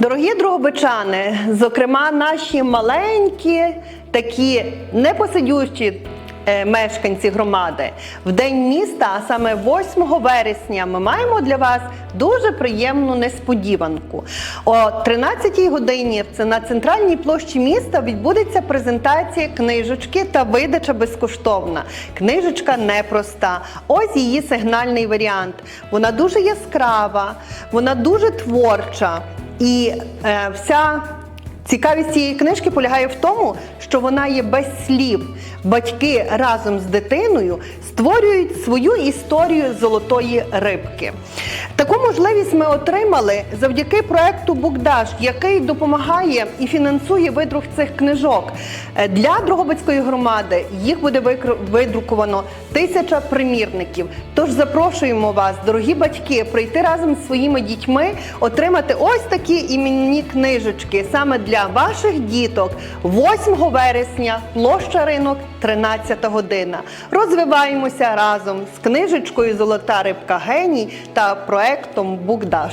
Дорогі другобичани, зокрема, наші маленькі, такі непосидючі мешканці громади, в день міста, а саме 8 вересня, ми маємо для вас дуже приємну несподіванку. О 13-й годині на центральній площі міста відбудеться презентація книжечки та видача безкоштовна. Книжечка непроста. Ось її сигнальний варіант. Вона дуже яскрава, вона дуже творча. І е, вся цікавість цієї книжки полягає в тому, що вона є без слів. Батьки разом з дитиною створюють свою історію золотої рибки. Таку можливість ми отримали завдяки проекту Букдаш, який допомагає і фінансує видрук цих книжок. Е, Для Дрогобицької громади їх буде видруковано тисяча примірників. Тож запрошуємо вас, дорогі батьки, прийти разом з своїми дітьми, отримати ось такі іменні книжечки саме для ваших діток 8 вересня, площа ринок, 13 година. Розвиваємося разом з книжечкою Золота рибка геній та проектом Букдаш.